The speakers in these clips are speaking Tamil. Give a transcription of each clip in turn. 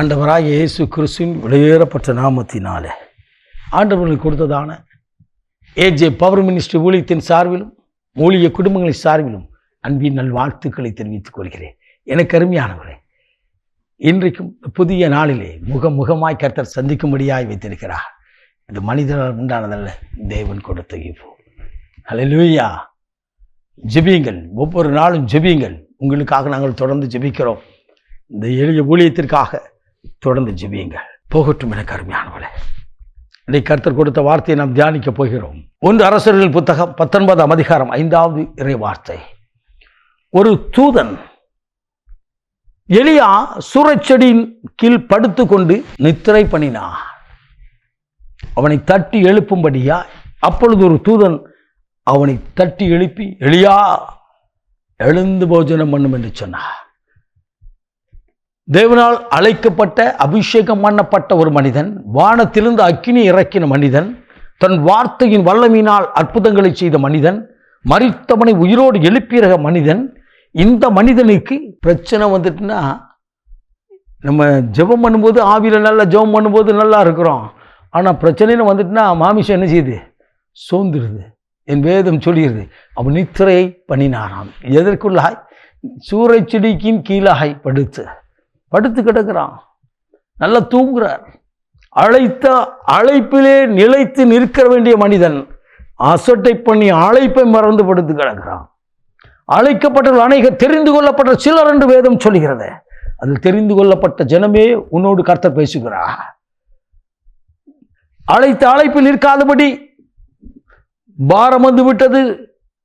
ஆண்டவராக இயேசு கிறிஸ்துவின் வெளியேறப்பட்ட நாமத்தினாலே. ஆண்டவர்களுக்கு கொடுத்ததான ஏஜே பவர் மினிஸ்ட்ரி ஊழியத்தின் சார்பிலும் ஊழிய குடும்பங்களின் சார்பிலும் அன்பின் நல் வாழ்த்துக்களை தெரிவித்துக் கொள்கிறேன். எனக்கு அருமையானவரே இன்றைக்கும் புதிய நாளிலே முக முகமாய் கர்த்தர் சந்திக்கும்படியாய் வைத்திருக்கிறார். இது மனிதனால் உண்டானதல்ல தேவன் கொடுத்த இப்போ ஹalleluya ஜெபியுங்கள். ஒவ்வொரு நாளும் ஜெபியுங்கள். உங்களுக்காக நாங்கள் தொடர்ந்து ஜெபிக்கிறோம். இந்த எளிய ஊழியத்திற்காக தொடர்ந்து ஜெபியுங்கள். போகட்டும் எனக்கு அருமையானவளே. இன்றைக்கு கருத்தர் கொடுத்த வார்த்தையை நாம் தியானிக்க போகிறோம். ஒன்று அரசர்கள் புத்தகம் பத்தொன்பதாம் அதிகாரம் ஐந்தாவது இறை வார்த்தை. ஒரு தூதன் எலியா சூறைச்செடியின் கீழ் படுத்துக்கொண்டு நித்திரை பண்ணினான் அவனை தட்டி எழுப்பும்படியா? அப்பொழுது ஒரு தூதன் அவனை தட்டி எழுப்பி எளியா எழுந்து போஜனம் பண்ணும் என்று சொன்னார். தேவனால் அழைக்கப்பட்ட அபிஷேகம் பண்ணப்பட்ட ஒரு மனிதன் வானத்திலிருந்து அக்கினி இறக்கின மனிதன் தன் வார்த்தையின் வல்லமையினால் அற்புதங்களை செய்த மனிதன் மறித்தவனை உயிரோடு எழுப்பிய மனிதன் இந்த மனிதனுக்கு பிரச்சனை வந்துட்டுன்னா நம்ம ஜெபம் பண்ணும்போது ஆவியில் நல்லா ஜெபம் பண்ணும்போது நல்லா இருக்கிறோம். ஆனால் பிரச்சனைன்னு வந்துட்டுனா மாமிஷம் என்ன செய்யுது? சோர்ந்துருது. என் வேதம் சொல்லிடுது அவன் நித்திரை பண்ணினாராம். எதற்குள்ளாய்? சூறை செடிக்கின் கீழாய் படுத்து. படுத்து கிடக்கிறான். நல்லா தூங்குறார். அழைத்த அழைப்பிலே நிலைத்து நிற்க வேண்டிய மனிதன் அசட்டை பண்ணி அழைப்பை மறந்து படுத்து கிடக்கிறான். அழைக்கப்பட்டவர்கள் அநேகர் தெரிந்து கொள்ளப்பட்ட சிலர் என்று வேதம் சொல்கிறது அதில் தெரிந்து கொள்ளப்பட்ட ஜனமே உன்னோடு கர்த்தர் பேசுகிறார். அழைத்த அழைப்பில் நிற்காதபடி பாரம் வந்து விட்டது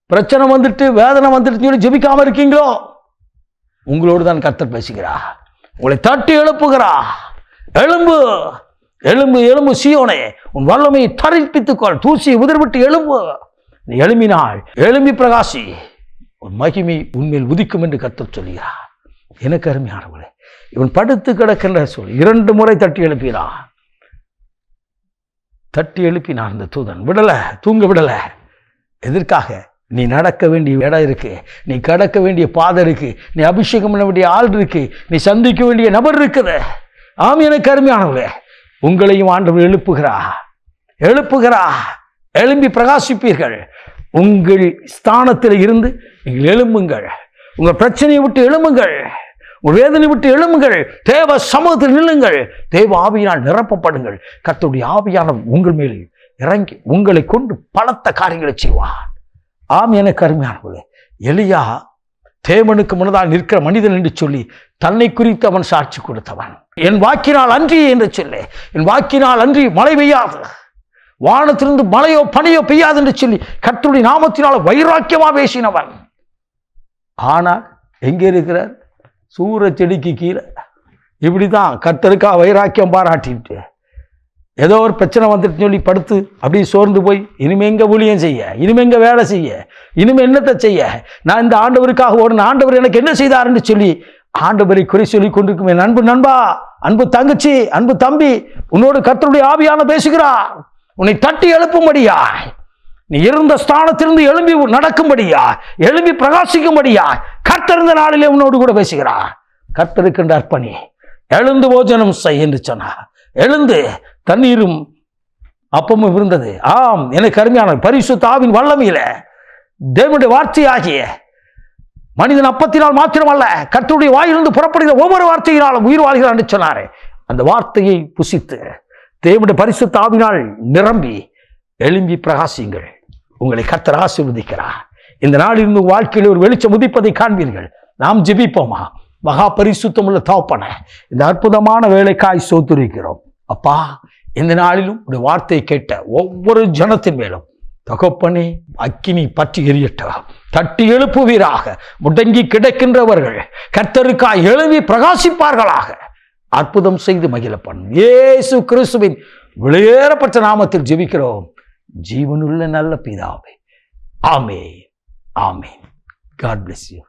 பிரச்சனை வந்துட்டு வேதனை வந்துட்டு சொல்லி இருக்கீங்களோ? உங்களோடு தான் கர்த்தர் பேசுகிறார். உங்களை தட்டி எழுப்புகிறா. எழும்பு எழும்பு எழும்பு சியோனே உன் வல்லமையை தரிப்பித்துக்கொள் தூசியை உதிர்விட்டு எழும்பு. நீ எழும்பினாள் எழும்பி பிரகாசி உன் மகிமை உண்மையில் உதிக்கும் என்று கத்த சொல்கிறார் எனக்கு அருமையானவர்களே இவன் படுத்து கிடக்கின்ற சொல் இரண்டு முறை தட்டி எழுப்பினான் தட்டி எழுப்பினான் அந்த தூதன். விடல தூங்க விடல. எதற்காக? நீ நடக்க வேண்டிய இடம் இருக்கு. நீ கடக்க வேண்டிய பாதை இருக்கு. நீ அபிஷேகம் பண்ண வேண்டிய ஆள் இருக்கு. நீ சந்திக்க வேண்டிய நபர் இருக்குது. ஆம் எனக்கு அருமையானவர்களே உங்களையும் ஆண்டவர் எழுப்புகிறா. எழுப்புகிறா. எழும்பி பிரகாசிப்பீர்கள். உங்கள் ஸ்தானத்தில் இருந்து நீங்கள் எழும்புங்கள். உங்கள் பிரச்சனையை விட்டு எழும்புங்கள். உங்கள் வேதனை விட்டு எழும்புங்கள். தேவ சமூகத்தில் நில்லுங்கள். தேவ ஆவியினால் நிரப்பப்படுங்கள். கத்தோடைய ஆவியான உங்கள் மேல் இறங்கி உங்களை கொண்டு பலத்த காரியங்களை செய்வார். ஆம் என கருமையானவர்களே எலியா தேவனுக்கு முன்னதாக நிற்கிற மனிதன் என்று சொல்லி தன்னை குறித்து அவன் சாட்சி கொடுத்தவன். என் வாக்கினால் அன்றி என்று சொல்லி. என் வாக்கினால் அன்றி மழை பெய்யாது. வானத்திலிருந்து மழையோ பனியோ பெய்யாது என்று சொல்லி கர்த்தருடைய நாமத்தினால் வைராக்கியமாக பேசினவன். ஆனால் எங்கே இருக்கிறார்? சூர செடிக்கு கீழே. இப்படி தான் கத்தருக்கா வைராக்கியம் பாராட்டிட்டு. ஏதோ ஒரு பிரச்சனை வந்துட்டு சொல்லி படுத்து அப்படியே சோர்ந்து போய் இனிமே எங்கே ஊழியம் செய்ய? இனிமே எங்கே வேலை செய்ய? இனிமே என்னத்தை செய்ய? நான் இந்த ஆண்டவருக்காக ஓடின ஆண்டவர் எனக்கு என்ன செய்தாருன்னு சொல்லி ஆண்டவரை குறை சொல்லி கொண்டிருக்குமே என் அன்பு நண்பா அன்பு தங்கச்சி அன்பு தம்பி உன்னோடு கத்தருடைய ஆவியான பேசுகிறார். உன்னை தட்டி எழுப்பும்படியா? நீ இருந்த ஸ்தானத்திலிருந்து எழும்பி நடக்கும்படியா? எழும்பி பிரகாசிக்கும்படியா? கர்த்தர் நாளிலே உன்னோடு கூட பேசுகிறார். கர்த்தருக்கின்ற அர்ப்பணி. எழுந்து போஜனம் செய் என்று சொன்னார். எழுந்து தண்ணீரும் அப்பமும் இருந்தது ஆம் எனக்கு அருமையான பரிசு தாவின் வல்லமையில தேவனுடைய வார்த்தையாகிய மனிதன் அப்பத்தினால் மாத்திரமல்ல கர்த்தருடைய வாயிலிருந்து புறப்படுகிற ஒவ்வொரு வார்த்தையினாலும் உயிர் வாழ்கிறான் என்று சொன்னாரே. அந்த வார்த்தையை புசித்து தேவனுடைய பரிசு தாவினால் நிரம்பி எழும்பி பிரகாசியுங்கள். உங்களை கர்த்தர் ஆசீர்வதிக்கிறார். இந்த நாளில் இருந்து வாழ்க்கையில் ஒரு வெளிச்சம் உதிப்பதை காண்பீர்கள். நாம் ஜெபிப்போமா? மகா பரிசுத்தமுள்ள தவப்பன இந்த அற்புதமான வேலைக்காய் சோத்துரிக்கிறோம். அப்பா இந்த நாளிலும் உடைய வார்த்தையை கேட்ட ஒவ்வொரு ஜனத்தின் மேலும் தகப்பனே அக்கினி பற்றி எரியட்டா? தட்டி எழுப்புவீராக. முடங்கி கிடக்கின்றவர்கள் கர்த்தருக்காய் எழுவி பிரகாசிப்பார்களாக. அற்புதம் செய்து மகிழப்பன். இயேசு கிறிஸ்துவின் வெளியேறப்பட்ட நாமத்தில் ஜெபிக்கிறோம். ஜீவனுள்ள நல்ல பிதாவே. ஆமே ஆமே காட் பிளஸ் யூ